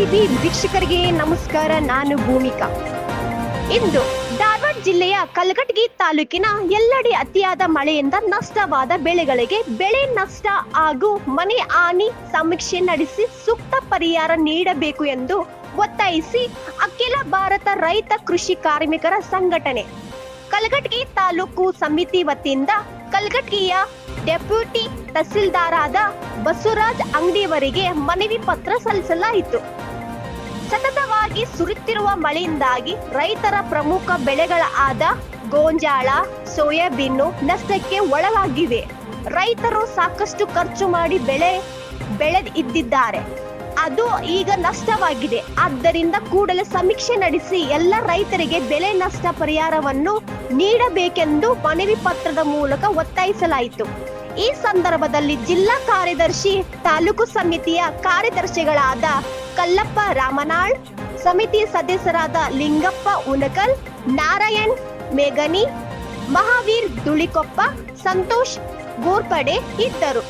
TV ವೀಕ್ಷಕರಿಗೆ ನಮಸ್ಕಾರ, ನಾನು ಭೂಮಿಕಾ. ಇಂದು ಧಾರವಾಡ ಜಿಲ್ಲೆಯ ಕಲಘಟಗಿ ತಾಲೂಕಿನ ಎಲ್ಲೆಡೆ ಅತಿಯಾದ ಮಳೆಯಿಂದ ನಷ್ಟವಾದ ಬೆಳೆಗಳಿಗೆ ಬೆಳೆ ನಷ್ಟ ಹಾಗೂ ಮನೆ ಹಾನಿ ಸಮೀಕ್ಷೆ ನಡೆಸಿ ಸೂಕ್ತ ಪರಿಹಾರ ನೀಡಬೇಕು ಎಂದು ಒತ್ತಾಯಿಸಿ ಅಖಿಲ ಭಾರತ ರೈತ ಕೃಷಿ ಕಾರ್ಮಿಕರ ಸಂಘಟನೆ, ಕಲಘಟಗಿ ತಾಲೂಕು ಸಮಿತಿ ವತಿಯಿಂದ ಕಲಘಟಗಿಯ ಡೆಪ್ಯೂಟಿ ತಹಸೀಲ್ದಾರಾದ ಬಸವರಾಜ್ ಅಂಗಡಿಯವರಿಗೆ ಮನವಿ ಪತ್ರ ಸಲ್ಲಿಸಲಾಯಿತು. ಸತತವಾಗಿ ಸುರಿಯುತ್ತಿರುವ ಮಳೆಯಿಂದಾಗಿ ರೈತರ ಪ್ರಮುಖ ಬೆಳೆಗಳ ಆದ ಗೋಂಜಾಳ, ಸೋಯಾಬೀನು ನಷ್ಟಕ್ಕೆ ಒಳಗಾಗಿವೆ. ರೈತರು ಸಾಕಷ್ಟು ಖರ್ಚು ಮಾಡಿ ಬೆಳೆ ಬೆಳೆದ್ ಇದ್ದಿದ್ದಾರೆ ಅದು ಈಗ ನಷ್ಟವಾಗಿದೆ. ಆದ್ದರಿಂದ ಕೂಡಲೇ ಸಮೀಕ್ಷೆ ನಡೆಸಿ ಎಲ್ಲ ರೈತರಿಗೆ ಬೆಳೆ ನಷ್ಟ ಪರಿಹಾರವನ್ನು ನೀಡಬೇಕೆಂದು ಮನವಿ ಪತ್ರದ ಮೂಲಕ ಒತ್ತಾಯಿಸಲಾಯಿತು. ಈ ಸಂದರ್ಭದಲ್ಲಿ ಜಿಲ್ಲಾ ಕಾರ್ಯದರ್ಶಿ, ತಾಲೂಕು ಸಮಿತಿಯ ಕಾರ್ಯದರ್ಶಿಗಳಾದ ಕಲ್ಲಪ್ಪ ರಾಮನಾಳ್, ಸಮಿತಿ ಸದಸ್ಯರಾದ ಲಿಂಗಪ್ಪ ಉನಕಲ್, ನಾರಾಯಣ್ ಮೇಗನಿ ಮಹಾವೀರ್ ದುಳಿಕೊಪ್ಪ, ಸಂತೋಷ್, ಗೋರ್ಪಡೆ ಇದ್ದರು.